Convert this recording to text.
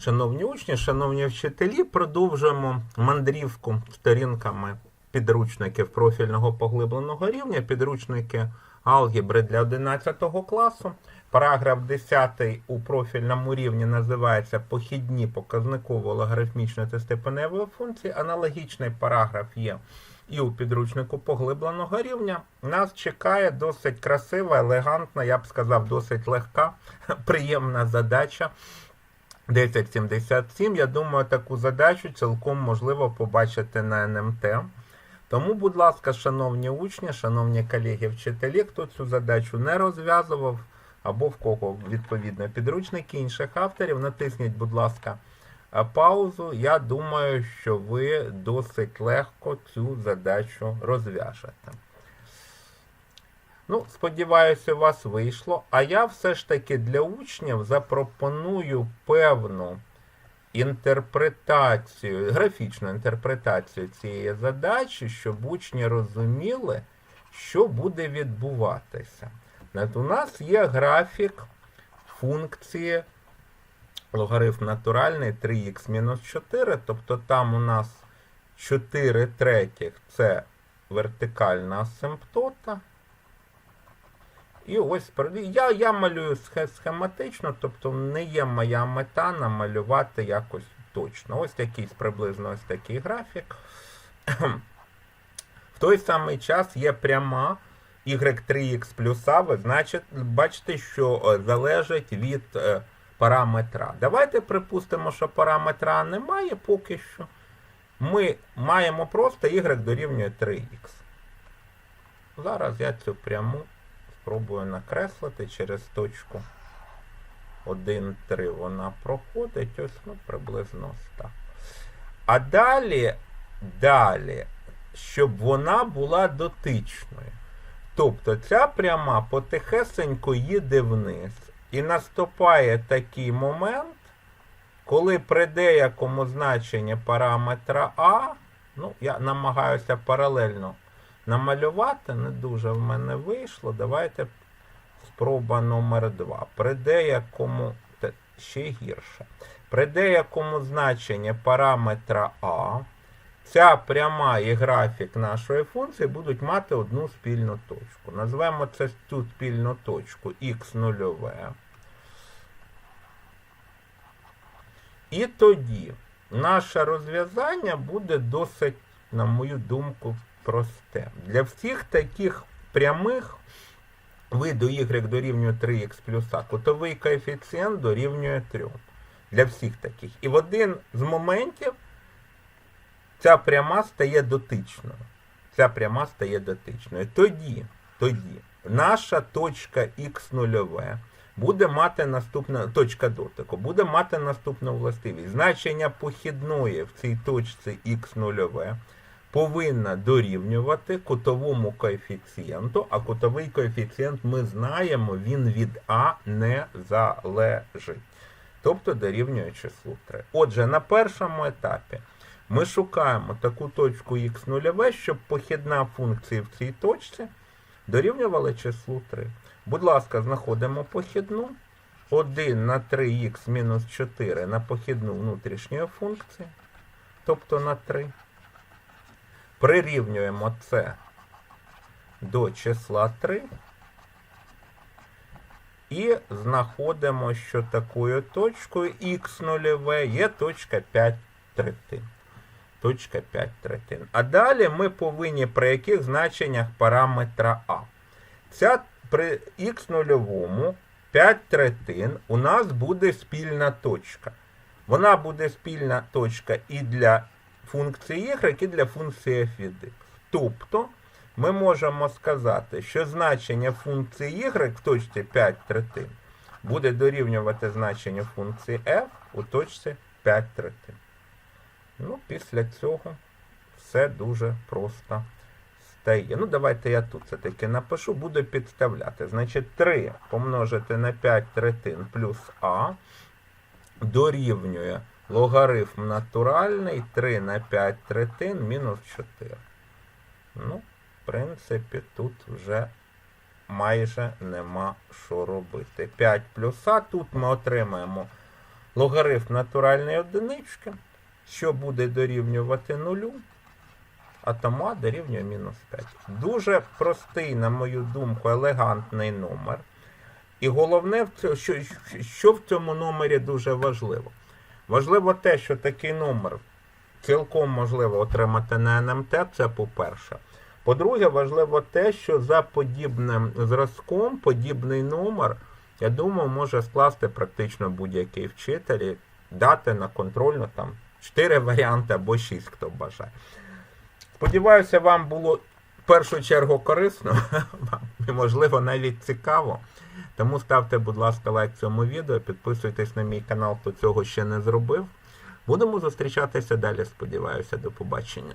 Шановні учні, шановні вчителі, продовжуємо мандрівку сторінками підручників профільного поглибленого рівня, підручники алгебри для 11 класу. Параграф 10 у профільному рівні називається Похідні показниково-логарифмічної та степеневої функції. Аналогічний параграф є і у підручнику поглибленого рівня. Нас чекає досить красива, елегантна, я б сказав, досить легка, приємна задача. 1077. Я думаю, таку задачу цілком можливо побачити на НМТ. Тому, будь ласка, шановні учні, шановні колеги, вчителі, хто цю задачу не розв'язував, або в кого відповідно підручники інших авторів, натисніть, будь ласка, е, паузу. Я думаю, що ви досить легко цю задачу розв'яжете. Ну, сподіваюся, у вас вийшло. А я все ж таки для учнів запропоную певну інтерпретацію, графічну інтерпретацію цієї задачі, щоб учні розуміли, що буде відбуватися. У нас є графік функції логарифм натуральний 3х-4, тобто там у нас 4 третіх це вертикальна асимптота. І ось я, я малюю схематично, тобто не є моя мета намалювати якось точно. Ось якийсь приблизно ось такий графік. В той самий час є пряма y3x плюс а, значить, бачите, що е, залежить від е, параметра. Давайте припустимо, що параметра немає поки що. Ми маємо просто y дорівнює 3х. Зараз я цю пряму спробую накреслити через точку 1, 3 вона проходить, ось ну, приблизно ось так. А далі, далі, щоб вона була дотичною. Тобто ця пряма потихесенько їде вниз. І наступає такий момент, коли при деякому значенні параметра А, ну, я намагаюся паралельно намалювати, не дуже в мене вийшло. Давайте спроба номер 2. При деякому, ще гірше, при деякому значенні параметра А, ця пряма і графік нашої функції будуть мати одну спільну точку. Назвемо це цю спільну точку х0. І тоді наше розв'язання буде досить, на мою думку, просте. Для всіх таких прямих виду y дорівнює 3х плюс а, кутовий коефіцієнт дорівнює 3. Для всіх таких. І в один з моментів ця пряма стає дотичною. Ця пряма стає дотичною. Тоді, тоді наша точка х0 буде мати наступна точка дотику, буде мати наступну властивість. Значення похідної в цій точці х0 повинна дорівнювати кутовому коефіцієнту, а кутовий коефіцієнт ми знаємо, він від А не залежить. Тобто дорівнює числу 3. Отже, на першому етапі ми шукаємо таку точку х0, щоб похідна функція в цій точці дорівнювала числу 3. Будь ласка, знаходимо похідну. 1 на 3х мінус 4 на похідну внутрішньої функції, тобто на 3. Прирівнюємо це до числа 3. І знаходимо, що такою точкою х0 є точка 5 третин. Точка 5 третин. А далі ми повинні при яких значеннях параметра А. Ця при х0 5 третин у нас буде спільна точка. Вона буде спільна точка і для функції y, і для функції f від x. Тобто ми можемо сказати, що значення функції y в точці 5 третин буде дорівнювати значенню функції f у точці 5 третин. Ну, після цього все дуже просто стає. Ну, давайте я тут все-таки напишу, буду підставляти. Значить, 3 помножити на 5 третин плюс а дорівнює логарифм натуральний 3 на 5 третин мінус 4. Ну, в принципі, тут вже майже нема що робити. 5 плюс а. Тут ми отримаємо логарифм натуральної одинички, що буде дорівнювати нулю, а тому А дорівнює мінус 5. Дуже простий, на мою думку, елегантний номер. І головне, що в цьому номері дуже важливо. Важливо те, що такий номер цілком можливо отримати на НМТ, це по-перше. По-друге, важливо те, що за подібним зразком, подібний номер, я думаю, може скласти практично будь-який вчитель і дати на контрольну там 4 варіанти або 6, хто бажає. Сподіваюся, вам було в першу чергу корисно, і, можливо, навіть цікаво. Тому ставте, будь ласка, лайк цьому відео, підписуйтесь на мій канал, хто цього ще не зробив. Будемо зустрічатися далі, сподіваюся, до побачення.